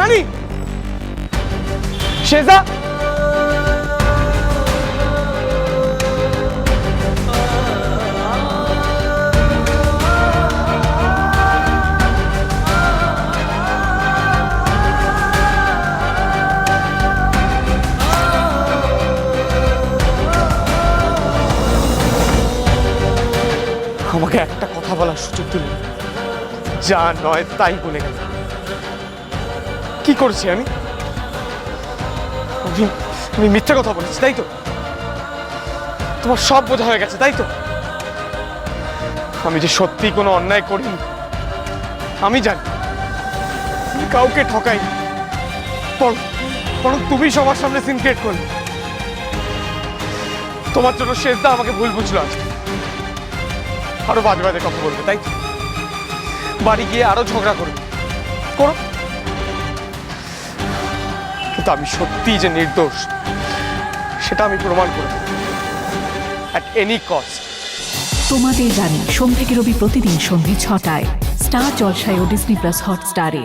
রানী। শেজা আমাকে একটা কথা বলার সুযোগ দিল যা নয় তাই বলে গেল কি করছি আমি? আমি মিথ্যে কথা বলেছি, তাই তো? তোমার সব বোঝা হয়ে গেছে, তাই তো? আমি যে সত্যি কোনো অন্যায় করিনি, আমি জানি। কাউকে ঠকাই বরং তুমি সবার সামনে সিন ক্রিয়েট করলে। তোমার জন্য শেষদা আমাকে ভুল বুঝলো আজকে। আরও বাজে বাজে কথা বলবে, তাই তো? বাড়ি গিয়ে আরও ঝগড়া করবে। করো। কিন্তু আমি সত্যি যে নির্দোষ, সেটা আমি প্রমাণ করব অ্যাট এনি কস্ট তোমাদের জানি সোম থেকে রবি প্রতিদিন সন্ধ্যে ছটায়, স্টার জলসায় ও ডিসনি প্লাস হটস্টারে।